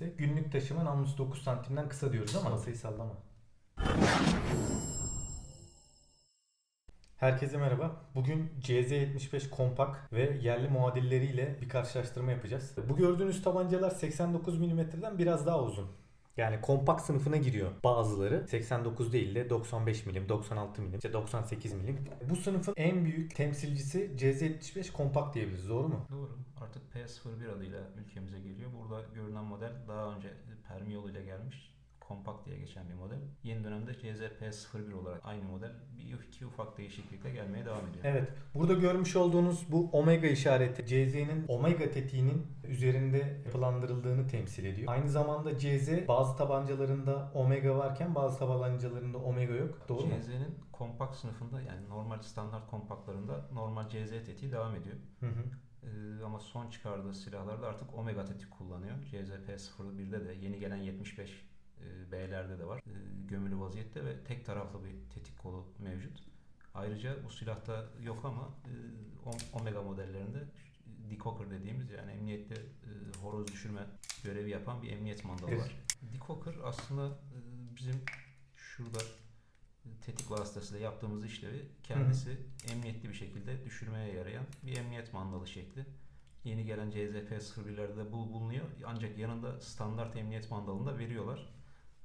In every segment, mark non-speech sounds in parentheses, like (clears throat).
Günlük taşıma namlusu 9 santimden kısa diyoruz ama masayı sallama. Herkese merhaba. Bugün CZ75 kompak ve yerli muadilleriyle bir karşılaştırma yapacağız. Bu gördüğünüz tabancalar 89 mm'den biraz daha uzun. Yani kompak sınıfına giriyor bazıları. 89 değil de 95 milim, 96 milim, işte 98 milim. Bu sınıfın en büyük temsilcisi CZ75 kompak diyebiliriz. Doğru mu? Doğru. Artık P01 adıyla ülkemize geliyor. Burada görünen model daha önce Permi yoluyla gelmiş. Kompakt diye geçen bir model. Yeni dönemde CZP01 olarak aynı model bir iki ufak değişiklikle gelmeye devam ediyor. Evet. Burada görmüş olduğunuz bu omega işareti CZ'nin omega tetiğinin üzerinde yapılandırıldığını temsil ediyor. Aynı zamanda CZ bazı tabancalarında omega varken bazı tabancalarında omega yok. Doğru mu? CZ'nin kompakt sınıfında yani normal standart kompaktlarında normal CZ tetiği devam ediyor. Hı hı. Ee, ama son çıkardığı silahlarda artık omega tetik kullanıyor. CZP01'de de yeni gelen 75 e, B'lerde de var. E, gömülü vaziyette ve tek taraflı bir tetik kolu mevcut. Ayrıca bu silahta yok ama e, Om- Omega modellerinde Decocker dediğimiz yani emniyette e, horoz düşürme görevi yapan bir emniyet mandalı Evet. var. Decocker aslında e, bizim şurada e, tetik vasıtasıyla yaptığımız işlevi kendisi emniyetli bir şekilde düşürmeye yarayan bir emniyet mandalı şekli. Yeni gelen CZP-01'lerde de bu bulunuyor. Ancak yanında standart emniyet mandalını da veriyorlar.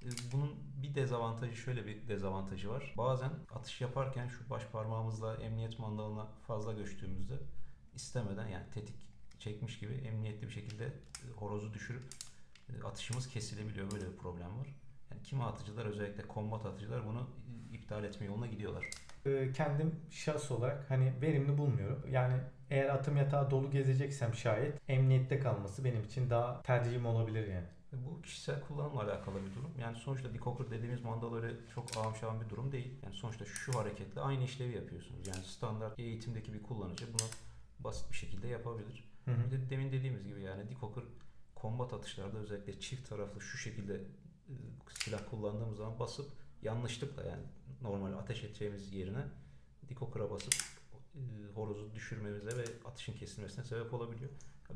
E, Bunun bir dezavantajı şöyle bir dezavantajı var. Bazen atış yaparken şu baş parmağımızla emniyet mandalına fazla göçtüğümüzde istemeden yani tetik çekmiş gibi emniyetli bir şekilde e, horozu düşürüp e, atışımız kesilebiliyor. Böyle bir problem var. Yani kimi atıcılar özellikle kombat atıcılar bunu iptal etme yoluna gidiyorlar. Kendim şahs olarak hani verimli bulmuyorum. Yani eğer atım yatağı dolu gezeceksem şayet emniyette kalması benim için daha tercihim olabilir yani. Ve Bu kişisel kullanımla alakalı bir durum. Yani sonuçta decocker dediğimiz mandal öyle çok ağımşavan bir durum değil. Yani sonuçta şu hareketle aynı işlevi yapıyorsunuz. Yani standart eğitimdeki bir kullanıcı bunu basit bir şekilde yapabilir. Hı hı. Bir de demin dediğimiz gibi yani decocker kombat atışlarda özellikle çift taraflı şu şekilde e, silah kullandığımız zaman basıp yanlışlıkla yani normal ateş edeceğimiz yerine decocker'a basıp e, horozu düşürmemize ve atışın kesilmesine sebep olabiliyor.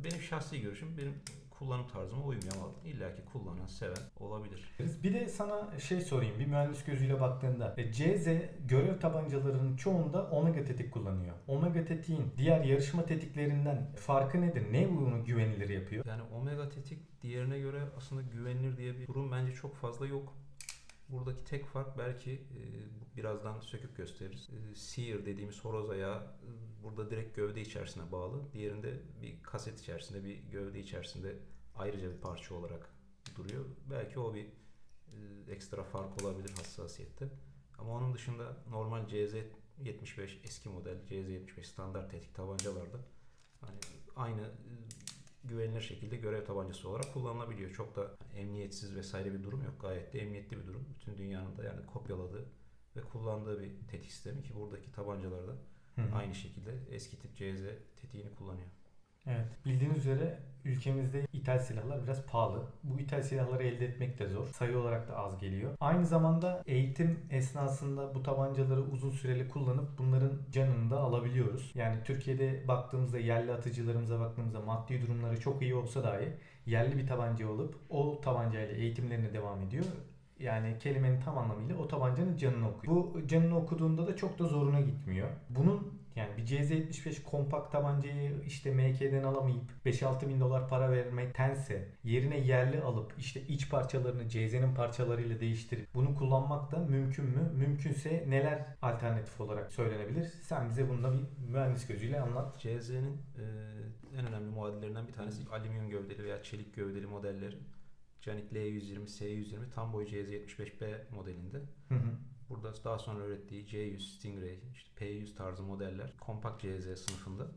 Benim şahsi görüşüm benim kullanım tarzıma uymuyor ama illaki kullanan, seven olabilir. Bir de sana şey sorayım bir mühendis gözüyle baktığında e, CZ görev tabancalarının çoğunda omega tetik kullanıyor. Omega tetiğin diğer yarışma tetiklerinden farkı nedir? Ne bunu güvenilir yapıyor? Yani omega tetik diğerine göre aslında güvenilir diye bir durum bence çok fazla yok. Buradaki tek fark belki e, birazdan söküp gösteririz. E, sear dediğimiz horoz ayağı e, burada direkt gövde içerisine bağlı. Diğerinde bir kaset içerisinde, bir gövde içerisinde ayrıca bir parça olarak duruyor. Belki o bir e, ekstra fark olabilir hassasiyette. Ama onun dışında normal CZ75 eski model CZ75 standart tetik tabancalarda hani aynı e, güvenilir şekilde görev tabancası olarak kullanılabiliyor. Çok da emniyetsiz vesaire bir durum yok. Gayet de emniyetli bir durum. Bütün dünyanın da yani kopyaladığı ve kullandığı bir tetik sistemi ki buradaki tabancalarda aynı şekilde eski tip CZ tetiğini kullanıyor. Evet. Bildiğiniz üzere ülkemizde ithal silahlar biraz pahalı. Bu ithal silahları elde etmek de zor. Sayı olarak da az geliyor. Aynı zamanda eğitim esnasında bu tabancaları uzun süreli kullanıp bunların canını da alabiliyoruz. Yani Türkiye'de baktığımızda yerli atıcılarımıza baktığımızda maddi durumları çok iyi olsa dahi yerli bir tabanca olup o tabancayla eğitimlerine devam ediyor. Yani kelimenin tam anlamıyla o tabancanın canını okuyor. Bu canını okuduğunda da çok da zoruna gitmiyor. Bunun yani bir CZ75 kompakt tabancayı işte MK'den alamayıp 5-6 bin dolar para vermektense yerine yerli alıp işte iç parçalarını CZ'nin parçalarıyla değiştirip bunu kullanmak da mümkün mü? Mümkünse neler alternatif olarak söylenebilir? Sen bize bunu da bir mühendis gözüyle anlat. CZ'nin e, en önemli muadillerinden bir tanesi alüminyum gövdeli veya çelik gövdeli modelleri. Canik L120, S120 tam boy CZ75B modelinde. Hı hı. Daha sonra ürettiği C100, Stingray, işte P100 tarzı modeller kompakt CZ sınıfında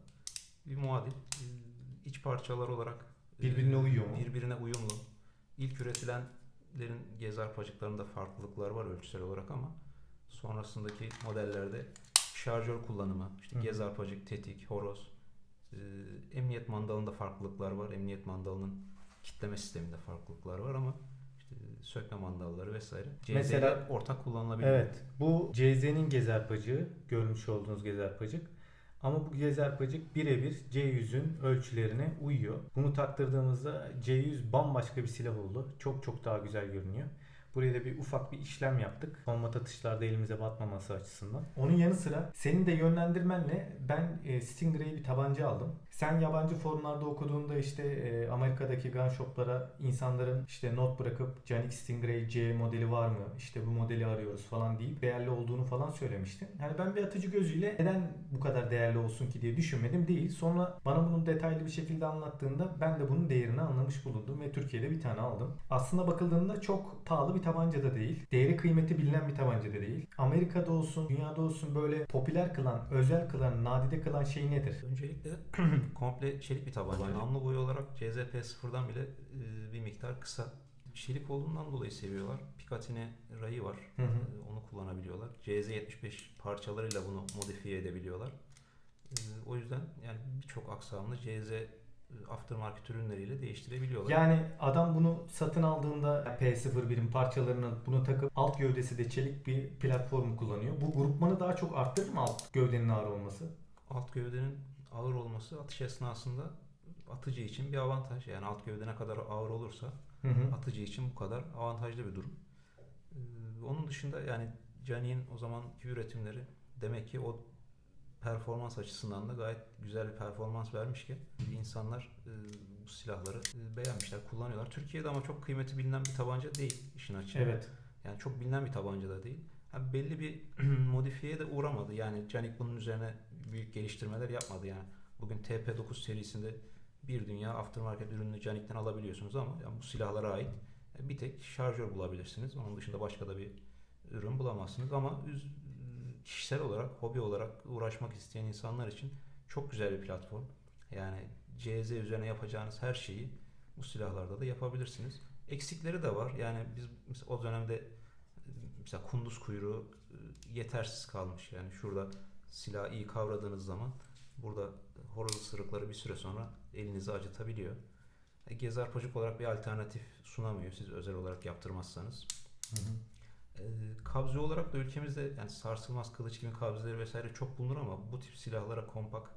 bir muadil. İç parçalar olarak e, Birbirine uyuyor mu? Birbirine uyumlu. İlk üretilenlerin gez arpacıklarında farklılıklar var ölçüsel olarak ama sonrasındaki modellerde şarjör kullanımı, işte Hı. gez arpacık, tetik, horoz, e, emniyet mandalında farklılıklar var. Emniyet mandalının kitleme sisteminde farklılıklar var ama sökme mandalları vesaire. CZ 'de Mesela- ortak kullanılabiliyor. Evet. Bu CZ'nin gezerpacığı, görmüş olduğunuz gezerpacık. Ama bu gezi arpacık birebir C100'ün ölçülerine uyuyor. Bunu taktırdığımızda C100 bambaşka bir silah oldu. Çok çok daha güzel görünüyor. Buraya da bir ufak bir işlem yaptık. Kombat atışlarda elimize batmaması açısından. Onun yanı sıra senin de yönlendirmenle ben e, Stingray bir tabanca aldım. Sen yabancı forumlarda okuduğunda işte e, Amerika'daki gun shoplara insanların işte not bırakıp Canik Stingray C modeli var mı? İşte bu modeli arıyoruz falan deyip değerli olduğunu falan söylemiştin. Yani ben bir atıcı gözüyle neden bu kadar değerli olsun ki diye düşünmedim değil. Sonra bana bunu detaylı bir şekilde anlattığında ben de bunun değerini anlamış bulundum ve Türkiye'de bir tane aldım. Aslında bakıldığında çok pahalı bir tabanca da değil. Değeri kıymeti bilinen bir tabanca da değil. Amerika'da olsun, dünyada olsun böyle popüler kılan, özel kılan, nadide kılan şey nedir? Öncelikle (clears throat) (clears throat) komple çelik bir tabanca. Namlu boyu olarak CZP-0'dan bile e, bir miktar kısa. Çelik olduğundan dolayı seviyorlar. Picatinny rayı var. Hı hı. E, Onu kullanabiliyorlar. CZ75 parçalarıyla bunu modifiye edebiliyorlar. E, O yüzden yani birçok aksamını CZ e, aftermarket ürünleriyle değiştirebiliyorlar. Yani adam bunu satın aldığında P01'in parçalarını bunu takıp alt gövdesi de çelik bir platformu kullanıyor. Bu grupmanı daha çok arttırır mı alt gövdenin ağır olması? Alt gövdenin ağır olması atış esnasında atıcı için bir avantaj. Yani alt gövde ne kadar ağır olursa Hı hı. atıcı için bu kadar avantajlı bir durum. Ee, onun dışında yani Cani'nin o zamanki üretimleri demek ki o performans açısından da gayet güzel bir performans vermiş ki insanlar e, bu silahları e, beğenmişler, kullanıyorlar. Türkiye'de ama çok kıymeti bilinen bir tabanca değil işin açığı. Evet. Yani çok bilinen bir tabanca da değil. Ha, belli bir (clears throat) modifiyeye de uğramadı. Yani Canik bunun üzerine büyük geliştirmeler yapmadı yani. Bugün TP9 serisinde bir dünya aftermarket ürününü Canik'ten alabiliyorsunuz ama yani bu silahlara ait bir tek şarjör bulabilirsiniz. Onun dışında başka da bir ürün bulamazsınız ama kişisel olarak, hobi olarak uğraşmak isteyen insanlar için çok güzel bir platform. Yani CZ üzerine yapacağınız her şeyi bu silahlarda da yapabilirsiniz. Eksikleri de var. Yani biz o dönemde mesela kunduz kuyruğu e, yetersiz kalmış. Yani şurada silahı iyi kavradığınız zaman burada horoz ısırıkları bir süre sonra elinizi acıtabiliyor. E, arpacık olarak bir alternatif sunamıyor siz özel olarak yaptırmazsanız. Hı hı. E, kabze olarak da ülkemizde yani sarsılmaz kılıç gibi kabzeleri vesaire çok bulunur ama bu tip silahlara kompak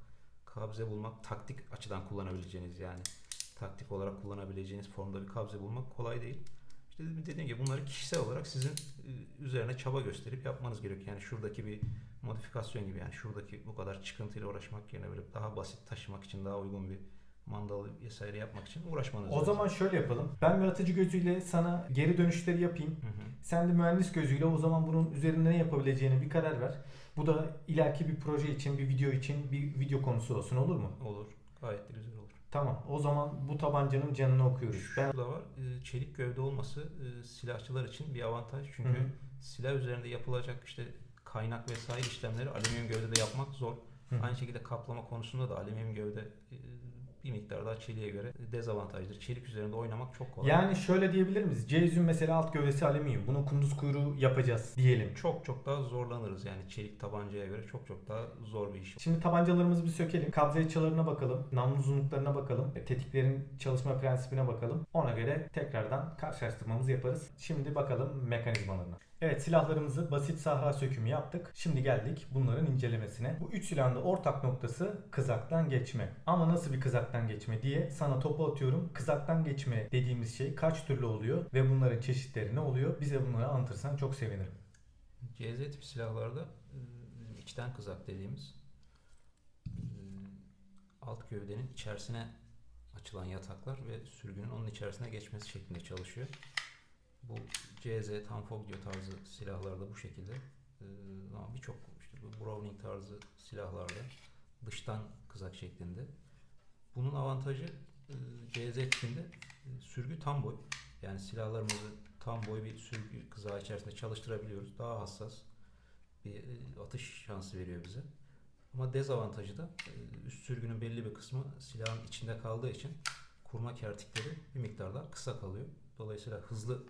kabze bulmak taktik açıdan kullanabileceğiniz yani taktik olarak kullanabileceğiniz formda bir kabze bulmak kolay değil. İşte dediğim gibi bunları kişisel olarak sizin e, üzerine çaba gösterip yapmanız gerekiyor. Yani şuradaki bir modifikasyon gibi yani şuradaki bu kadar çıkıntıyla uğraşmak yerine böyle daha basit taşımak için daha uygun bir mandalı vesaire yapmak için uğraşmanız O lazım. zaman şöyle yapalım. Ben bir atıcı gözüyle sana geri dönüşleri yapayım. Hı hı. Sen de mühendis gözüyle o zaman bunun üzerinde ne yapabileceğini bir karar ver. Bu da ileriki bir proje için, bir video için bir video konusu olsun olur mu? olur. Gayet de güzel olur. Tamam. O zaman bu tabancanın canını okuyoruz. Ben Şu da var. e, Çelik gövde olması e, silahçılar için bir avantaj. Çünkü Hı hı. silah üzerinde yapılacak işte kaynak vesaire işlemleri alüminyum gövdede yapmak zor. Hı. Aynı şekilde kaplama konusunda da alüminyum gövde e, bir miktar daha çeliğe göre dezavantajdır. Çelik üzerinde oynamak çok kolay. Yani şöyle diyebilir miyiz? C100'ün mesela alt gövdesi alüminyum. Bunun kunduz kuyruğu yapacağız diyelim. çok çok daha zorlanırız yani çelik tabancaya göre çok çok daha zor bir iş. Şimdi tabancalarımızı bir sökelim. Kabze açılarına bakalım. Namlu uzunluklarına bakalım. e, Tetiklerin çalışma prensibine bakalım. Ona göre tekrardan karşılaştırmamızı yaparız. Şimdi bakalım mekanizmalarına. Evet silahlarımızı basit sahra sökümü yaptık. Şimdi geldik bunların incelemesine. Bu üç silahın da ortak noktası kızaktan geçme. Ama nasıl bir kızaktan geçme diye sana topu atıyorum. Kızaktan geçme dediğimiz şey kaç türlü oluyor ve bunların çeşitleri ne oluyor? Bize bunları anlatırsan çok sevinirim. CZ tip silahlarda e, içten kızak dediğimiz e, alt gövdenin içerisine açılan yataklar ve sürgünün onun içerisine geçmesi şeklinde çalışıyor. Bu CZ, Tanfoglio tarzı silahlarda bu şekilde. E, Ama birçok işte bu Browning tarzı silahlarda dıştan kızak şeklinde. Bunun avantajı e, CZ tipinde e, sürgü tam boy. Yani silahlarımızı tam boy bir sürgü kızağı içerisinde çalıştırabiliyoruz. Daha hassas bir e, atış şansı veriyor bize. Ama dezavantajı da e, üst sürgünün belli bir kısmı silahın içinde kaldığı için kurma kertikleri bir miktar daha kısa kalıyor. Dolayısıyla hızlı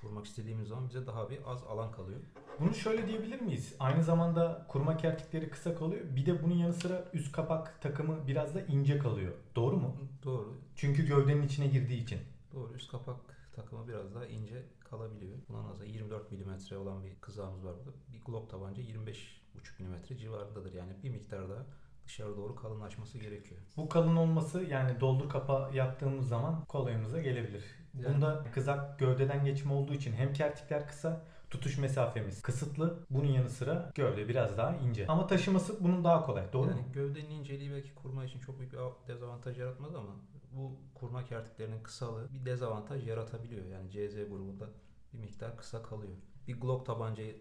kurmak istediğimiz zaman bize daha bir az alan kalıyor. Bunu şöyle diyebilir miyiz? Aynı zamanda kurma kertikleri kısa kalıyor. Bir de bunun yanı sıra üst kapak takımı biraz da ince kalıyor. Doğru mu? Doğru. Çünkü gövdenin içine girdiği için. Doğru. Üst kapak takımı biraz daha ince kalabiliyor. Buna nazar 24 mm olan bir kızağımız var burada. Bir Glock tabanca 25,5 mm civarındadır. Yani bir miktar daha dışarı doğru kalınlaşması gerekiyor. Bu kalın olması yani doldur kapa yaptığımız zaman kolayımıza gelebilir. Yani- Bunda kızak gövdeden geçme olduğu için hem kertikler kısa, tutuş mesafemiz kısıtlı. Bunun yanı sıra gövde biraz daha ince. Ama taşıması bunun daha kolay. Doğru yani mu? gövdenin inceliği belki kurma için çok büyük bir dezavantaj yaratmaz ama bu kurma kertiklerinin kısalığı bir dezavantaj yaratabiliyor. Yani CZ grubunda bir miktar kısa kalıyor. Bir Glock tabancayı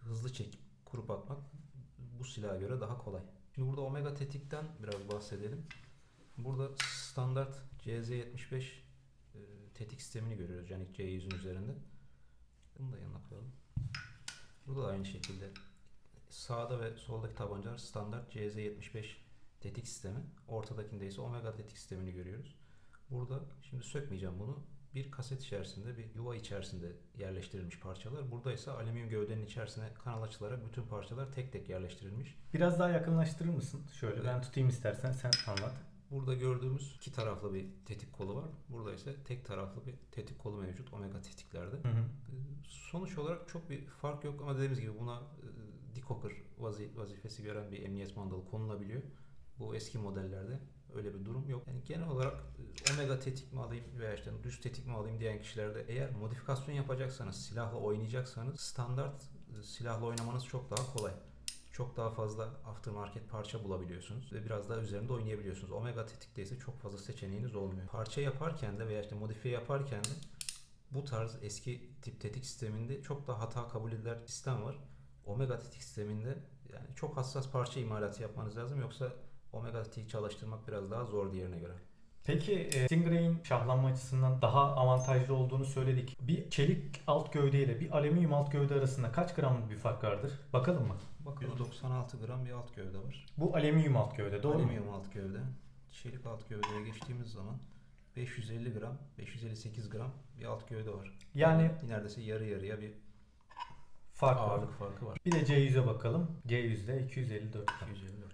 hızlı çekip kurup atmak bu silaha göre daha kolay. Şimdi burada Omega tetikten biraz bahsedelim. Burada standart CZ75 e, tetik sistemini görüyoruz Canik C100'ün üzerinde. Bunu da yanına koyalım. Burada da aynı şekilde sağda ve soldaki tabancalar standart CZ75 tetik sistemi. Ortadakinde ise Omega tetik sistemini görüyoruz. Burada şimdi sökmeyeceğim bunu. Bir kaset içerisinde, bir yuva içerisinde yerleştirilmiş parçalar. Burada ise alüminyum gövdenin içerisine kanal açılarak bütün parçalar tek tek yerleştirilmiş. Biraz daha yakınlaştırır mısın? Şöyle Evet. ben tutayım istersen sen anlat. Burada gördüğümüz iki taraflı bir tetik kolu var. Burada ise tek taraflı bir tetik kolu mevcut Omega tetiklerde. Hı hı. Ee, Sonuç olarak çok bir fark yok ama dediğimiz gibi buna e, vazi- vazifesi gören bir emniyet mandalı konulabiliyor. Bu eski modellerde öyle bir durum yok. Yani genel olarak e, omega tetik mi alayım veya işte düz tetik mi alayım diyen kişilerde eğer modifikasyon yapacaksanız, silahla oynayacaksanız standart e, silahla oynamanız çok daha kolay. Çok daha fazla aftermarket parça bulabiliyorsunuz ve biraz daha üzerinde oynayabiliyorsunuz. Omega tetikte ise çok fazla seçeneğiniz olmuyor. Parça yaparken de veya işte modifiye yaparken de bu tarz eski tip tetik sisteminde çok daha hata kabul edilen sistem var. Omega tetik sisteminde yani çok hassas parça imalatı yapmanız lazım yoksa Omega tetik çalıştırmak biraz daha zor diğerine göre. Peki e, Stingray'in şahlanma açısından daha avantajlı olduğunu söyledik. Bir çelik alt gövde ile bir alüminyum alt gövde arasında kaç gramlık bir fark vardır? Bakalım mı? Bakın 96 gram bir alt gövde var. Bu alüminyum alt gövde doğru mu? Alüminyum alt gövde. Çelik alt gövdeye geçtiğimiz zaman 550 gram, 558 gram bir alt gövde var. Yani neredeyse yarı yarıya bir fark var. ağırlık farkı var. Bir de C100'e bakalım. C100'de 254 gram. 254.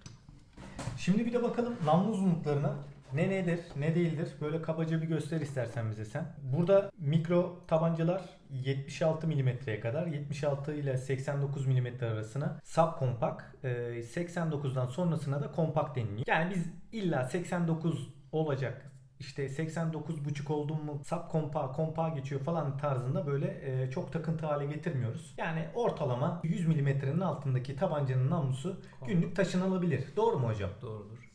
Şimdi bir de bakalım namlu uzunluklarına ne nedir ne değildir böyle kabaca bir göster istersen bize sen. Burada mikro tabancalar 76 milimetreye kadar 76 ile 89 milimetre arasına subkompak e, 89'dan sonrasına da kompakt deniliyor. Yani biz illa 89 olacak işte 89.5 oldum mu subkompa kompa geçiyor falan tarzında böyle e, çok takıntı hale getirmiyoruz. Yani ortalama 100 milimetrenin altındaki tabancanın namlusu günlük taşınabilir. Doğru mu hocam? Doğrudur.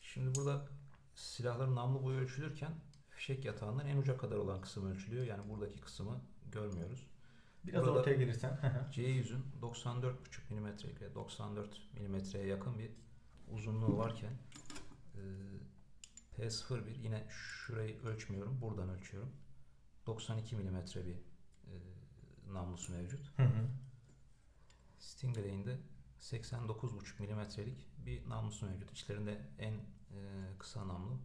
Şimdi burada silahların namlu boyu ölçülürken fişek yatağından en uca kadar olan kısım ölçülüyor. Yani buradaki kısmı görmüyoruz. Biraz Burada- ortaya gelirsen. Hı hı. C100'ün 94,5 mm ile 94 mm'ye yakın bir uzunluğu varken e, P01 yine şurayı ölçmüyorum. Buradan ölçüyorum. 92 mm bir e, namlusu mevcut. Hı hı. Stingray'in de 89,5 milimetrelik bir namlusu mevcut. İçlerinde en e, kısa namlu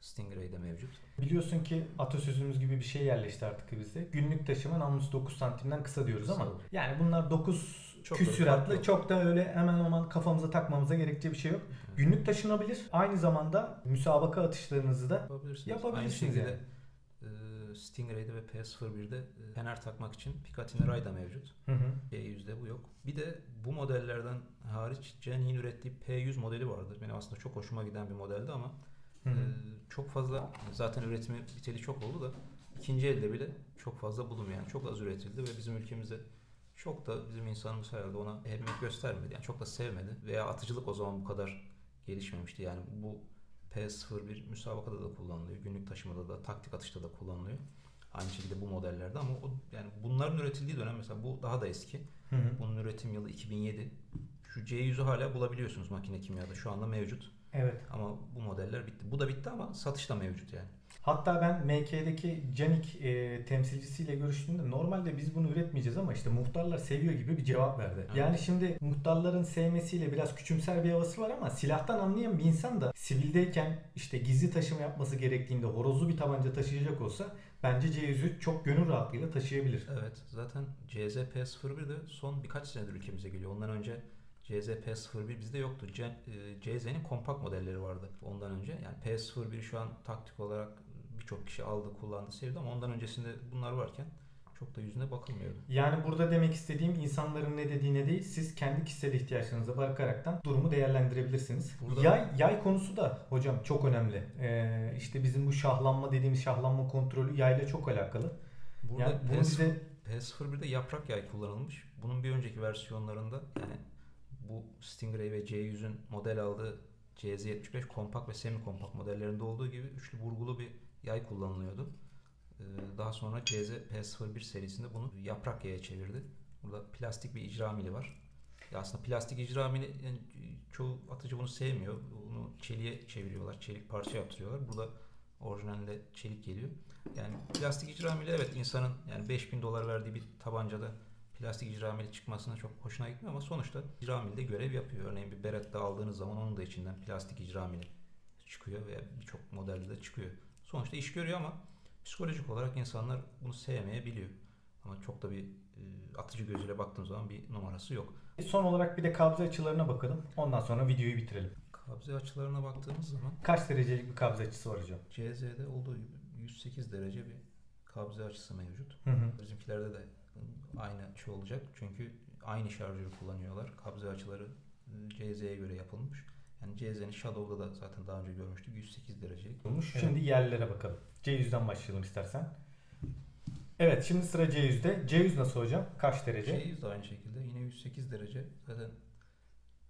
Stingray'de mevcut. Biliyorsun ki atasözümüz gibi bir şey yerleşti artık bizde. Günlük taşıma namlusu 9 santimden kısa diyoruz ama yani bunlar 9 Çok yok. çok da öyle hemen hemen kafamıza takmamıza gerektiği bir şey yok. Evet. Günlük taşınabilir. Aynı zamanda müsabaka atışlarınızı da Yapabilirsiniz. Yapabilirsiniz Aynı şekilde yani. e, Stingray'de ve PS01'de e, fener takmak için Picatinny Ray da mevcut. hı hı. P100'de bu yok. Bir de bu modellerden hariç Genhi'nin ürettiği P100 modeli vardı. Benim aslında çok hoşuma giden bir modeldi ama Hı hı. e, çok fazla zaten üretimi biteli çok oldu da ikinci elde bile çok fazla bulunmuyor. Yani çok az üretildi ve bizim ülkemizde çok da bizim insanımız herhalde ona ehemmiyet göstermedi. Yani çok da sevmedi. Veya atıcılık o zaman bu kadar gelişmemişti. Yani bu PS01 müsabakada da kullanılıyor. Günlük taşımada da, taktik atışta da kullanılıyor. Aynı şekilde bu modellerde ama o, yani bunların üretildiği dönem mesela bu daha da eski. Hı hı. Bunun üretim yılı 2007. Şu C100'ü hala bulabiliyorsunuz makine kimyada. Şu anda mevcut. Evet. Ama bu modeller bitti. Bu da bitti ama satış da mevcut yani. Hatta ben MK'deki Canik e, temsilcisiyle görüştüğümde normalde biz bunu üretmeyeceğiz ama işte muhtarlar seviyor gibi bir cevap verdi. Evet. Yani şimdi muhtarların sevmesiyle biraz küçümser bir havası var ama silahtan anlayan bir insan da sivildeyken işte gizli taşıma yapması gerektiğinde horozlu bir tabanca taşıyacak olsa bence C100'ü çok gönül rahatlığıyla taşıyabilir. Evet zaten CZ P01 de son birkaç senedir ülkemize geliyor. Ondan önce CZ P01 bizde yoktu. C- e, CZ'nin kompakt modelleri vardı ondan önce. Yani P01 şu an taktik olarak birçok kişi aldı, kullandı, sevdi ama ondan öncesinde bunlar varken çok da yüzüne bakılmıyordu. Yani burada demek istediğim insanların ne dediğine değil, siz kendi kişisel ihtiyaçlarınıza bakaraktan durumu değerlendirebilirsiniz. Burada- Yay, yay konusu da hocam çok önemli. Ee, işte bizim bu şahlanma dediğimiz şahlanma kontrolü yayla çok alakalı. Burada Yani bunu bize PS01'de yaprak yay kullanılmış. Bunun bir önceki versiyonlarında yani bu Stingray ve C100'ün model aldığı CZ75 kompakt ve semi kompakt modellerinde olduğu gibi üçlü vurgulu bir yay kullanılıyordu. Ee, Daha sonra CZ PS01 serisinde bunu yaprak yaya çevirdi. Burada plastik bir icra mili var. Ya aslında plastik icra mili yani çoğu atıcı bunu sevmiyor. Bunu çeliğe çeviriyorlar. Çelik parça yaptırıyorlar. Burada orijinalinde çelik geliyor. Yani plastik icra mili evet insanın yani 5000 dolar verdiği bir tabancada plastik icra mili çıkmasına çok hoşuna gitmiyor ama sonuçta icra mili de görev yapıyor. Örneğin bir Beretta aldığınız zaman onun da içinden plastik icra mili çıkıyor veya birçok modelde de çıkıyor. Sonuçta iş görüyor ama psikolojik olarak insanlar bunu sevmeyebiliyor. Ama çok da bir e, atıcı gözüyle baktığım zaman bir numarası yok. son olarak bir de kabze açılarına bakalım. Ondan sonra videoyu bitirelim. Kabze açılarına baktığımız zaman Kaç derecelik bir kabze açısı var hocam? CZ'de olduğu gibi 108 derece bir kabze açısı mevcut. Hı hı. Bizimkilerde de aynı açı olacak. Çünkü aynı şarjörü kullanıyorlar. Kabze açıları e, CZ'ye göre yapılmış. Yani CZ'nin Shadow'da da zaten daha önce görmüştük. 108 derecelik. olmuş. Evet. Şimdi yerlilere bakalım. C100'den başlayalım istersen. Evet şimdi sıra C100'de. C100 nasıl hocam? Kaç derece? C100 de aynı şekilde yine 108 derece. Zaten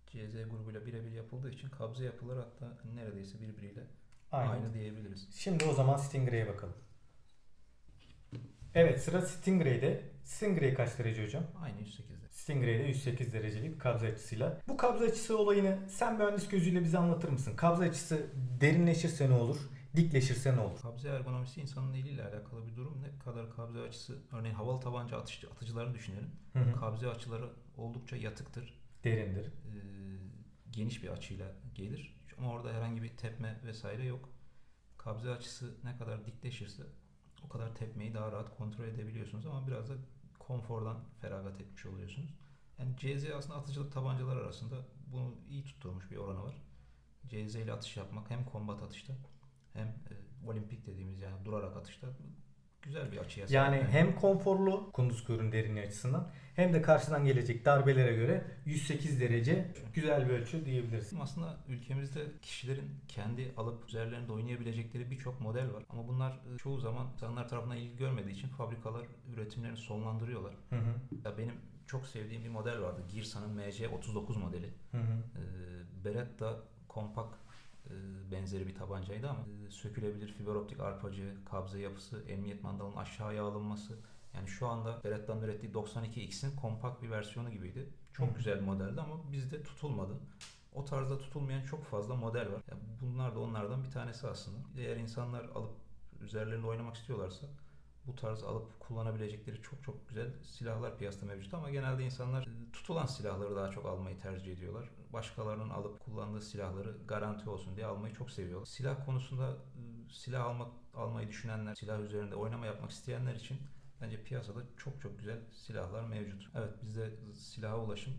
CZ grubuyla birebir yapıldığı için kabze yapıları hatta neredeyse birbiriyle Aynen. aynı diyebiliriz. Şimdi o zaman Stingray'e bakalım. Evet sıra Stingray'de. Stingray kaç derece hocam? Aynı 108'de. Stingray'de 108 derecelik bir kabze açısıyla. Bu kabze açısı olayını sen mühendis gözüyle bize anlatır mısın? Kabze açısı derinleşirse ne olur? Dikleşirse ne olur? Kabze ergonomisi insanın eliyle alakalı bir durum. Ne kadar kabze açısı, örneğin havalı tabanca atış, atıcılarını düşünelim. Hı hı. Kabze açıları oldukça yatıktır. Derindir. Ee, geniş bir açıyla gelir. Ama orada herhangi bir tepme vesaire yok. Kabze açısı ne kadar dikleşirse o kadar tepmeyi daha rahat kontrol edebiliyorsunuz ama biraz da konfordan feragat etmiş oluyorsunuz. Yani CZ aslında atıcılık tabancalar arasında bunu iyi tutturmuş bir oranı var. CZ ile atış yapmak hem kombat atışta hem e, olimpik dediğimiz yani durarak atışta güzel bir açıya sahip. Yani hem konforlu kunduz kuyruğun derinliği açısından hem de karşıdan gelecek darbelere göre 108 derece güzel bir ölçü diyebiliriz. Aslında ülkemizde kişilerin kendi alıp üzerlerinde oynayabilecekleri birçok model var. Ama bunlar e, çoğu zaman insanlar tarafından ilgi görmediği için fabrikalar üretimlerini sonlandırıyorlar. Hı hı. Ya benim çok sevdiğim bir model vardı. Girsa'nın MC39 modeli. Hı hı. Ee, Beretta kompakt e, benzeri bir tabancaydı ama e, sökülebilir fiber optik arpacı, kabze yapısı, emniyet mandalının aşağıya alınması. Yani şu anda Beretta'nın ürettiği 92X'in kompakt bir versiyonu gibiydi. Çok Hı. güzel bir modeldi ama bizde tutulmadı. O tarzda tutulmayan çok fazla model var. Yani bunlar da onlardan bir tanesi aslında. Eğer insanlar alıp üzerlerinde oynamak istiyorlarsa bu tarz alıp kullanabilecekleri çok çok güzel silahlar piyasada mevcut ama genelde insanlar e, tutulan silahları daha çok almayı tercih ediyorlar. Başkalarının alıp kullandığı silahları garanti olsun diye almayı çok seviyorlar. Silah konusunda e, silah almak almayı düşünenler, silah üzerinde oynama yapmak isteyenler için bence piyasada çok çok güzel silahlar mevcut. Evet bizde silaha ulaşım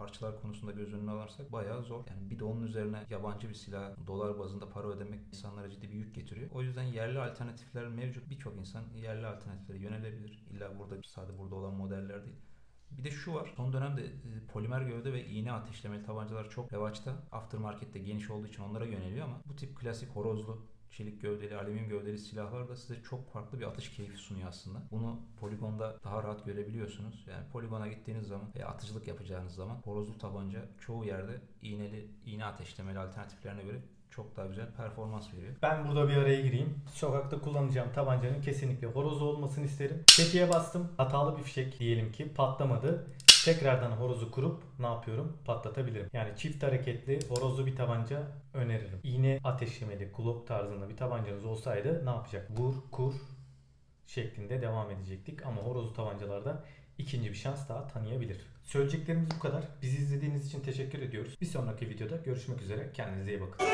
harçlar konusunda göz önüne alırsak bayağı zor. Yani bir de onun üzerine yabancı bir silah dolar bazında para ödemek insanlara ciddi bir yük getiriyor. O yüzden yerli alternatifler mevcut. Birçok insan yerli alternatiflere yönelebilir. İlla burada sadece burada olan modeller değil. Bir de şu var. Son dönemde e, polimer gövde ve iğne ateşlemeli tabancalar çok revaçta. Aftermarket'te geniş olduğu için onlara yöneliyor ama bu tip klasik horozlu çelik gövdeli, alüminyum gövdeli silahlar da size çok farklı bir atış keyfi sunuyor aslında. Bunu poligonda daha rahat görebiliyorsunuz. Yani poligona gittiğiniz zaman veya atıcılık yapacağınız zaman horozlu tabanca çoğu yerde iğneli, iğne ateşlemeli alternatiflerine göre çok daha güzel performans veriyor. Ben burada bir araya gireyim. Sokakta kullanacağım tabancanın kesinlikle horozu olmasını isterim. Tetiğe bastım. Hatalı bir fişek diyelim ki patlamadı. Tekrardan horozu kurup ne yapıyorum? Patlatabilirim. Yani çift hareketli horozlu bir tabanca öneririm. İğne ateşlemeli Glock tarzında bir tabancanız olsaydı ne yapacak? Vur, kur şeklinde devam edecektik. Ama horozlu tabancalarda ikinci bir şans daha tanıyabilir. Söyleyeceklerimiz bu kadar. Bizi izlediğiniz için teşekkür ediyoruz. Bir sonraki videoda görüşmek üzere. Kendinize iyi bakın.